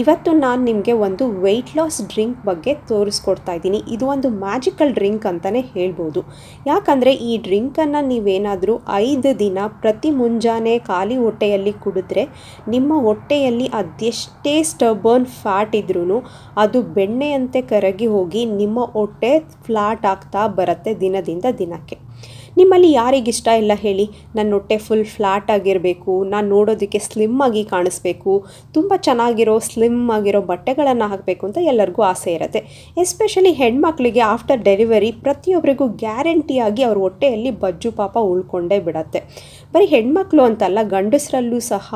ಇವತ್ತು ನಾನು ನಿಮಗೆ ಒಂದು ವೆಯ್ಟ್ ಲಾಸ್ ಡ್ರಿಂಕ್ ಬಗ್ಗೆ ತೋರಿಸ್ಕೊಡ್ತಾ ಇದ್ದೀನಿ. ಇದು ಒಂದು ಮ್ಯಾಜಿಕಲ್ ಡ್ರಿಂಕ್ ಅಂತಲೇ ಹೇಳ್ಬೋದು. ಯಾಕಂದರೆ ಈ ಡ್ರಿಂಕನ್ನು ನೀವೇನಾದರೂ ಐದು ದಿನ ಪ್ರತಿ ಮುಂಜಾನೆ ಖಾಲಿ ಹೊಟ್ಟೆಯಲ್ಲಿ ಕುಡಿದ್ರೆ ನಿಮ್ಮ ಹೊಟ್ಟೆಯಲ್ಲಿ ಅದೆಷ್ಟೇ ಸ್ಟಬರ್ನ್ ಫ್ಯಾಟ್ ಇದ್ರೂ ಅದು ಬೆಣ್ಣೆಯಂತೆ ಕರಗಿ ಹೋಗಿ ನಿಮ್ಮ ಹೊಟ್ಟೆ ಫ್ಲಾಟ್ ಆಗ್ತಾ ಬರುತ್ತೆ ದಿನದಿಂದ ದಿನಕ್ಕೆ. ನಿಮ್ಮಲ್ಲಿ ಯಾರಿಗಿಷ್ಟ ಇಲ್ಲ ಹೇಳಿ. ನನ್ನ ಹೊಟ್ಟೆ ಫುಲ್ ಫ್ಲ್ಯಾಟ್ ಆಗಿರಬೇಕು. ನಾನು ನೋಡೋದಕ್ಕೆ ಸ್ಲಿಮ್ ಆಗಿ ಕಾಣಿಸ್ಬೇಕು. ತುಂಬ ಚೆನ್ನಾಗಿರೋ ಸ್ಲಿಮ್ ಆಗಿರೋ ಬಟ್ಟೆಗಳನ್ನು ಹಾಕಬೇಕು ಅಂತ ಎಲ್ಲರಿಗೂ ಆಸೆ ಇರುತ್ತೆ. ಎಸ್ಪೆಷಲಿ ಹೆಣ್ಮಕ್ಳಿಗೆ ಆಫ್ಟರ್ ಡೆಲಿವರಿ ಪ್ರತಿಯೊಬ್ಬರಿಗೂ ಗ್ಯಾರಂಟಿಯಾಗಿ ಅವ್ರ ಹೊಟ್ಟೆಯಲ್ಲಿ ಬಜ್ಜು ಪಾಪ ಉಳ್ಕೊಂಡೇ ಬಿಡತ್ತೆ. ಬರೀ ಹೆಣ್ಮಕ್ಳು ಅಂತಲ್ಲ, ಗಂಡಸರಲ್ಲೂ ಸಹ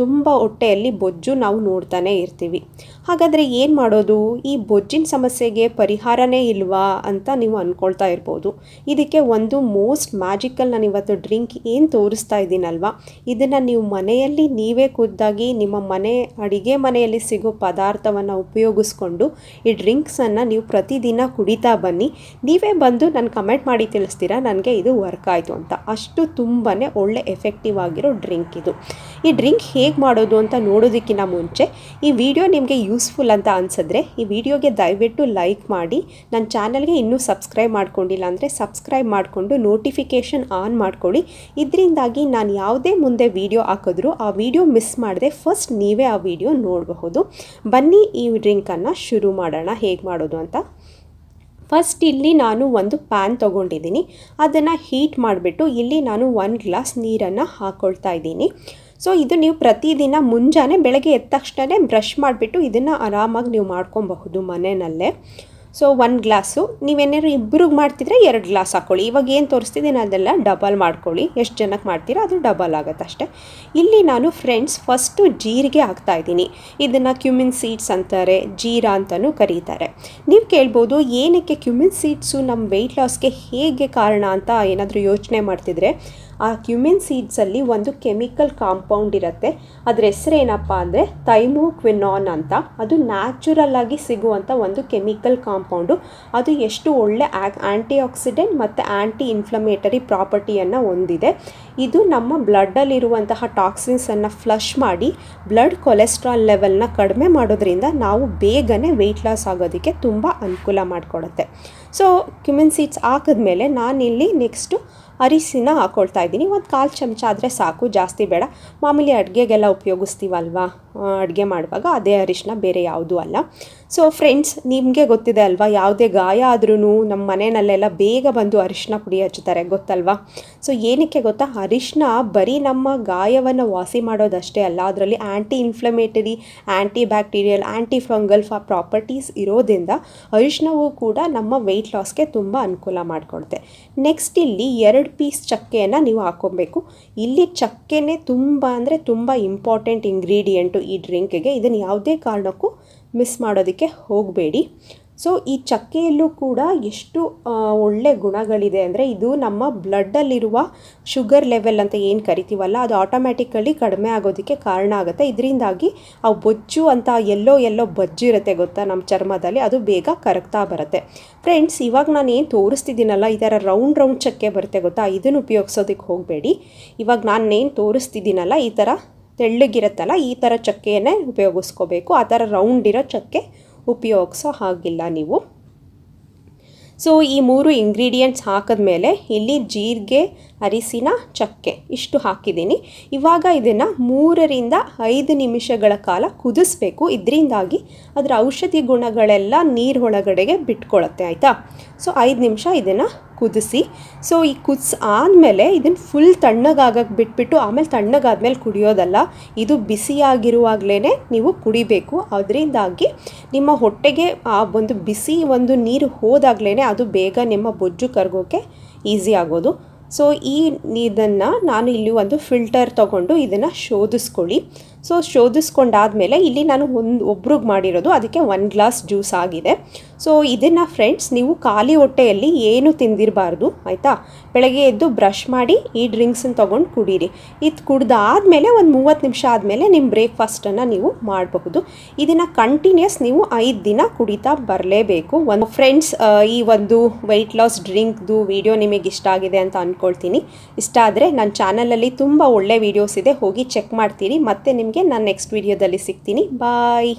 ತುಂಬ ಹೊಟ್ಟೆಯಲ್ಲಿ ಬೊಜ್ಜು ನಾವು ನೋಡ್ತಾನೆ ಇರ್ತೀವಿ. ಹಾಗಾದರೆ ಏನು ಮಾಡೋದು? ಈ ಬೊಜ್ಜಿನ ಸಮಸ್ಯೆಗೆ ಪರಿಹಾರನೇ ಇಲ್ವಾ ಅಂತ ನೀವು ಅಂದ್ಕೊಳ್ತಾ ಇರ್ಬೋದು. ಇದಕ್ಕೆ ಒಂದು ಮೋಸ್ಟ್ ಮ್ಯಾಜಿಕಲ್ ನಾನು ಇವತ್ತು ಡ್ರಿಂಕ್ ಏನು ತೋರಿಸ್ತಾ ಇದ್ದೀನಲ್ವಾ ಇದನ್ನು ನೀವು ಮನೆಯಲ್ಲಿ ನೀವೇ ಖುದ್ದಾಗಿ ನಿಮ್ಮ ಮನೆ, ಅಡಿಗೆ ಮನೆಯಲ್ಲಿ ಸಿಗೋ ಪದಾರ್ಥವನ್ನು ಉಪಯೋಗಿಸ್ಕೊಂಡು ಈ ಡ್ರಿಂಕ್ಸನ್ನು ನೀವು ಪ್ರತಿದಿನ ಕುಡಿತಾ ಬನ್ನಿ. ನೀವೇ ಬಂದು ನಾನು ಕಮೆಂಟ್ ಮಾಡಿ ತಿಳಿಸ್ತೀರಾ? ನನಗೆ ಇದು ವರ್ಕ್ ಆಯಿತು ಅಂತ. ಅಷ್ಟು ತುಂಬಾ ಒಳ್ಳೆ ಎಫೆಕ್ಟಿವ್ ಆಗಿರೋ ಡ್ರಿಂಕ್ ಇದು. ಈ ಡ್ರಿಂಕ್ ಹೇಗೆ ಮಾಡೋದು ಅಂತ ನೋಡೋದಕ್ಕಿಂತ ಮುಂಚೆ ಈ ವಿಡಿಯೋ ನಿಮಗೆ ಯೂಸ್ಫುಲ್ ಅಂತ ಅನಿಸಿದ್ರೆ ಈ ವಿಡಿಯೋಗೆ ದಯವಿಟ್ಟು ಲೈಕ್ ಮಾಡಿ. ನನ್ನ ಚಾನಲ್ಗೆ ಇನ್ನೂ ಸಬ್ಸ್ಕ್ರೈಬ್ ಮಾಡ್ಕೊಂಡಿಲ್ಲ ಅಂದರೆ ಸಬ್ಸ್ಕ್ರೈಬ್ ಮಾಡಿಕೊಂಡು ನೋಟಿಫಿಕೇಷನ್ ಆನ್ ಮಾಡ್ಕೊಳ್ಳಿ. ಇದರಿಂದಾಗಿ ನಾನು ಯಾವುದೇ ಮುಂದೆ ವಿಡಿಯೋ ಹಾಕಿದ್ರು ಆ ವಿಡಿಯೋ ಮಿಸ್ ಮಾಡದೆ ಫಸ್ಟ್ ನೀವೇ ಆ ವಿಡಿಯೋ ನೋಡಬಹುದು. ಬನ್ನಿ ಈ ಡ್ರಿಂಕನ್ನು ಶುರು ಮಾಡೋಣ, ಹೇಗೆ ಮಾಡೋದು ಅಂತ. ಫಸ್ಟ್ ಇಲ್ಲಿ ನಾನು ಒಂದು ಪ್ಯಾನ್ ತೊಗೊಂಡಿದ್ದೀನಿ. ಅದನ್ನು ಹೀಟ್ ಮಾಡಿಬಿಟ್ಟು ಇಲ್ಲಿ ನಾನು ಒಂದು ಗ್ಲಾಸ್ ನೀರನ್ನು ಹಾಕ್ಕೊಳ್ತಾ ಇದ್ದೀನಿ. ಸೊ ಇದು ನೀವು ಪ್ರತಿದಿನ ಮುಂಜಾನೆ ಬೆಳಗ್ಗೆ ಎದ್ದ ತಕ್ಷಣ ಬ್ರಷ್ ಮಾಡಿಬಿಟ್ಟು ಇದನ್ನು ಆರಾಮಾಗಿ ನೀವು ಮಾಡ್ಕೊಬಹುದು ಮನೆಯಲ್ಲೇ. ಸೊ ಒಂದು ಗ್ಲಾಸು ನೀವೇನಾದ್ರು ಇಬ್ಬರಿಗೆ ಮಾಡ್ತಿದ್ರೆ ಎರಡು ಗ್ಲಾಸ್ ಹಾಕ್ಕೊಳ್ಳಿ ಇವಾಗ ಏನು ತೋರಿಸ್ತಿದ್ದೀನಿ ಅದೆಲ್ಲ ಡಬಲ್ ಮಾಡ್ಕೊಳ್ಳಿ. ಎಷ್ಟು ಜನಕ್ಕೆ ಮಾಡ್ತೀರಾ ಅದು ಡಬಲ್ ಆಗುತ್ತೆ ಅಷ್ಟೇ. ಇಲ್ಲಿ ನಾನು ಫ್ರೆಂಡ್ಸ್ ಫಸ್ಟು ಜೀರಿಗೆ ಹಾಕ್ತಾಯಿದ್ದೀನಿ ಇದನ್ನು ಕ್ಯುಮಿನ್ ಸೀಡ್ಸ್ ಅಂತಾರೆ, ಜೀರಾ ಅಂತಲೂ ಕರೀತಾರೆ. ನೀವು ಕೇಳ್ಬೋದು ಏನಕ್ಕೆ ಕ್ಯುಮಿನ್ ಸೀಡ್ಸು ನಮ್ಮ ವೆಯ್ಟ್ ಲಾಸ್ಗೆ ಹೇಗೆ ಕಾರಣ ಅಂತ ಏನಾದರೂ ಯೋಚನೆ ಮಾಡ್ತಿದ್ರೆ ಆ ಕ್ಯುಮಿನ್ ಸೀಡ್ಸಲ್ಲಿ ಒಂದು ಕೆಮಿಕಲ್ ಕಾಂಪೌಂಡ್ ಇರುತ್ತೆ. ಅದ್ರ ಹೆಸರು ಏನಪ್ಪ ಅಂದರೆ ಥೈಮೋಕ್ವಿನಾನ್ ಅಂತ. ಅದು ನ್ಯಾಚುರಲ್ ಆಗಿ ಸಿಗುವಂಥ ಒಂದು ಕೆಮಿಕಲ್ ಕಾಂಪೌಂಡು. ಅದು ಎಷ್ಟು ಒಳ್ಳೆ ಆ್ಯಂಟಿ ಆಕ್ಸಿಡೆಂಟ್ ಮತ್ತು ಆ್ಯಂಟಿ ಇನ್ಫ್ಲಮೇಟರಿ ಪ್ರಾಪರ್ಟಿಯನ್ನು ಹೊಂದಿದೆ. ಇದು ನಮ್ಮ ಬ್ಲಡ್ಡಲ್ಲಿರುವಂತಹ ಟಾಕ್ಸಿನ್ಸನ್ನು ಫ್ಲಶ್ ಮಾಡಿ ಬ್ಲಡ್ ಕೊಲೆಸ್ಟ್ರಾಲ್ ಲೆವೆಲ್ನ ಕಡಿಮೆ ಮಾಡೋದ್ರಿಂದ ನಾವು ಬೇಗನೆ ವೆಯ್ಟ್ ಲಾಸ್ ಆಗೋದಕ್ಕೆ ತುಂಬ ಅನುಕೂಲ ಮಾಡಿಕೊಡುತ್ತೆ. ಸೊ, ಕ್ಯುಮಿನ್ ಸೀಡ್ಸ್ ಹಾಕಿದ್ಮೇಲೆ ನಾನಿಲ್ಲಿ ನೆಕ್ಸ್ಟು ಅರಿಶಿನ ಹಾಕ್ಕೊಳ್ತಾ ಇದ್ದೀನಿ. ಒಂದು ಕಾಲು ಚಮಚ ಆದರೆ ಸಾಕು, ಜಾಸ್ತಿ ಬೇಡ. ಮಾಮೂಲಿ ಅಡುಗೆಗೆಲ್ಲ ಉಪಯೋಗಿಸ್ತೀವಲ್ವಾ? ಅಡುಗೆ ಮಾಡುವಾಗ ಅದೇ ಅರಿಶಿನ ಬೇರೆ ಯಾವುದೂ ಅಲ್ಲ. ಸೊ ಫ್ರೆಂಡ್ಸ್ ನಿಮಗೆ ಗೊತ್ತಿದೆ ಅಲ್ವಾ? ಯಾವುದೇ ಗಾಯ ಆದ್ರೂ ನಮ್ಮ ಮನೆಯಲ್ಲೆಲ್ಲ ಬೇಗ ಬಂದು ಅರಿಶಿನ ಪುಡಿ ಹಚ್ಚುತ್ತಾರೆ, ಗೊತ್ತಲ್ವಾ? ಸೊ ಏನಕ್ಕೆ ಗೊತ್ತಾ? ಅರಿಶಿನ ಬರೀ ನಮ್ಮ ಗಾಯವನ್ನು ವಾಸಿ ಮಾಡೋದಷ್ಟೇ ಅಲ್ಲ, ಅದರಲ್ಲಿ ಆ್ಯಂಟಿ ಇನ್ಫ್ಲಮೇಟರಿ ಆ್ಯಂಟಿ ಬ್ಯಾಕ್ಟೀರಿಯಲ್ ಆ್ಯಂಟಿ ಫಂಗಲ್ ಫಾ ಪ್ರಾಪರ್ಟೀಸ್ ಇರೋದ್ರಿಂದ ಅರಿಶಿನವು ಕೂಡ ನಮ್ಮ ವೆಯ್ಟ್ ಲಾಸ್ಗೆ ತುಂಬ ಅನುಕೂಲ ಮಾಡಿಕೊಡುತ್ತೆ. ನೆಕ್ಸ್ಟ್ ಇಲ್ಲಿ ಎರಡು ಪೀಸ್ ಚಕ್ಕೆಯನ್ನು ನೀವು ಹಾಕ್ಕೊಬೇಕು. ಇಲ್ಲಿ ಚಕ್ಕೆನೇ ತುಂಬ ಅಂದರೆ ತುಂಬ ಇಂಪಾರ್ಟೆಂಟ್ ಇಂಗ್ರೀಡಿಯೆಂಟು ಈ ಡ್ರಿಂಕ್ಗೆ ಇದನ್ನು ಯಾವುದೇ ಕಾರಣಕ್ಕೂ ಮಿಸ್ ಮಾಡೋದಕ್ಕೆ ಹೋಗಬೇಡಿ. ಸೊ ಈ ಚಕ್ಕೆಯಲ್ಲೂ ಕೂಡ ಎಷ್ಟು ಒಳ್ಳೆ ಗುಣಗಳಿದೆ ಅಂದರೆ ಇದು ನಮ್ಮ ಬ್ಲಡ್ಡಲ್ಲಿರುವ ಶುಗರ್ ಲೆವೆಲ್ ಅಂತ ಏನು ಕರಿತೀವಲ್ಲ, ಅದು ಆಟೋಮ್ಯಾಟಿಕಲಿ ಕಡಿಮೆ ಆಗೋದಕ್ಕೆ ಕಾರಣ ಆಗುತ್ತೆ. ಇದರಿಂದಾಗಿ ಆ ಬೊಜ್ಜು ಅಂತ ಎಲ್ಲೋ ಎಲ್ಲೋ ಬಜ್ಜಿರುತ್ತೆ ಗೊತ್ತಾ ನಮ್ಮ ಚರ್ಮದಲ್ಲಿ, ಅದು ಬೇಗ ಕರಗ್ತಾ ಬರುತ್ತೆ. ಫ್ರೆಂಡ್ಸ್ ಇವಾಗ ನಾನು ಏನು ತೋರಿಸ್ತಿದ್ದೀನಲ್ಲ, ಈ ಥರ ರೌಂಡ್ ರೌಂಡ್ ಚಕ್ಕೆ ಬರುತ್ತೆ ಗೊತ್ತಾ ಇದನ್ನು ಉಪಯೋಗಿಸೋದಕ್ಕೆ ಹೋಗಬೇಡಿ. ಇವಾಗ ನಾನು ಏನು ತೋರಿಸ್ತಿದ್ದೀನಲ್ಲ, ಈ ಥರ ತೆಳ್ಳಗಿರುತ್ತಲ್ಲ, ಈ ಥರ ಚಕ್ಕೆಯನ್ನೇ ಉಪಯೋಗಿಸ್ಕೋಬೇಕು. ಆ ಥರ ರೌಂಡ್ ಇರೋ ಚಕ್ಕೆ ಉಪಯೋಗಿಸೋ ಹಾಗಿಲ್ಲ ನೀವು. ಸೊ ಈ ಮೂರು ಇಂಗ್ರೀಡಿಯೆಂಟ್ಸ್ ಹಾಕಿದ್ಮೇಲೆ ಇಲ್ಲಿ ಜೀರಿಗೆ, ಅರಿಸಿನ ಚಕ್ಕೆ ಇಷ್ಟು ಹಾಕಿದ್ದೀನಿ. ಇವಾಗ ಇದನ್ನು ಮೂರರಿಂದ ಐದು ನಿಮಿಷಗಳ ಕಾಲ ಕುದಿಸ್ಬೇಕು. ಇದರಿಂದಾಗಿ ಅದರ ಔಷಧಿ ಗುಣಗಳೆಲ್ಲ ನೀರು ಒಳಗಡೆಗೆ ಬಿಟ್ಕೊಳ್ಳುತ್ತೆ ಆಯಿತಾ? ಸೊ ಐದು ನಿಮಿಷ ಇದನ್ನು ಕುದಿಸಿ. ಸೊ ಈ ಕುದಿಸ್ ಆದಮೇಲೆ ಇದನ್ನು ಫುಲ್ ತಣ್ಣಗಾಗಕ್ಕೆ ಬಿಟ್ಬಿಟ್ಟು ಆಮೇಲೆ ತಣ್ಣಗಾದ್ಮೇಲೆ ಕುಡಿಯೋದಲ್ಲ, ಇದು ಬಿಸಿಯಾಗಿರುವಾಗಲೇ ನೀವು ಕುಡಿಬೇಕು. ಅದರಿಂದಾಗಿ ನಿಮ್ಮ ಹೊಟ್ಟೆಗೆ ಆ ಒಂದು ಬಿಸಿ ಒಂದು ನೀರು ಹೋದಾಗಲೇ ಅದು ಬೇಗ ನಿಮ್ಮ ಬೊಜ್ಜು ಕರ್ಗೋಕ್ಕೆ ಈಸಿ ಆಗೋದು. ಸೊ ಈ ಇದನ್ನು ನಾನು ಇಲ್ಲಿ ಒಂದು ಫಿಲ್ಟರ್ ತೊಗೊಂಡು ಇದನ್ನು ಶೋಧಿಸ್ಕೊಳ್ಳಿ. ಸೊ ಶೋಧಿಸ್ಕೊಂಡಾದ್ಮೇಲೆ ಇಲ್ಲಿ ನಾನು ಒಂದು ಒಬ್ರಿಗೆ ಮಾಡಿರೋದು, ಅದಕ್ಕೆ ಒನ್ ಗ್ಲಾಸ್ ಜ್ಯೂಸ್ ಆಗಿದೆ. ಸೊ ಇದನ್ನು ಫ್ರೆಂಡ್ಸ್ ನೀವು ಖಾಲಿ ಹೊಟ್ಟೆಯಲ್ಲಿ ಏನು ತಿಂದಿರಬಾರ್ದು, ಆಯಿತಾ? ಬೆಳಗ್ಗೆ ಎದ್ದು ಬ್ರಷ್ ಮಾಡಿ, ಈ ಡ್ರಿಂಕ್ಸನ್ನು ತೊಗೊಂಡು ಕುಡೀರಿ. ಇದು ಕುಡ್ದಾದಮೇಲೆ ಒಂದು ಮೂವತ್ತು ನಿಮಿಷ ಆದಮೇಲೆ ನಿಮ್ಮ ಬ್ರೇಕ್ಫಾಸ್ಟನ್ನು ನೀವು ಮಾಡಬಹುದು. ಇದನ್ನು ಕಂಟಿನ್ಯೂಸ್ ನೀವು ಐದು ದಿನ ಕುಡಿತಾ ಬರಲೇಬೇಕು. ಒಂದು ಫ್ರೆಂಡ್ಸ್ ಈ ಒಂದು ವೆಯ್ಟ್ ಲಾಸ್ ಡ್ರಿಂಕ್ದು ವಿಡಿಯೋ ನಿಮಗೆ ಇಷ್ಟ ಆಗಿದೆ ಅಂತ ಅಂದ್ಕೊಳ್ತೀನಿ ಇಷ್ಟ ಆದರೆ ನನ್ನ ಚಾನಲಲ್ಲಿ ತುಂಬ ಒಳ್ಳೆ ವೀಡಿಯೋಸ್ ಇದೆ, ಹೋಗಿ ಚೆಕ್ ಮಾಡ್ತೀನಿ ಮತ್ತು ನಿಮಗೆ ನಾನು ನೆಕ್ಸ್ಟ್ ವಿಡಿಯೋದಲ್ಲಿ ಸಿಗ್ತೀನಿ. ಬಾಯ್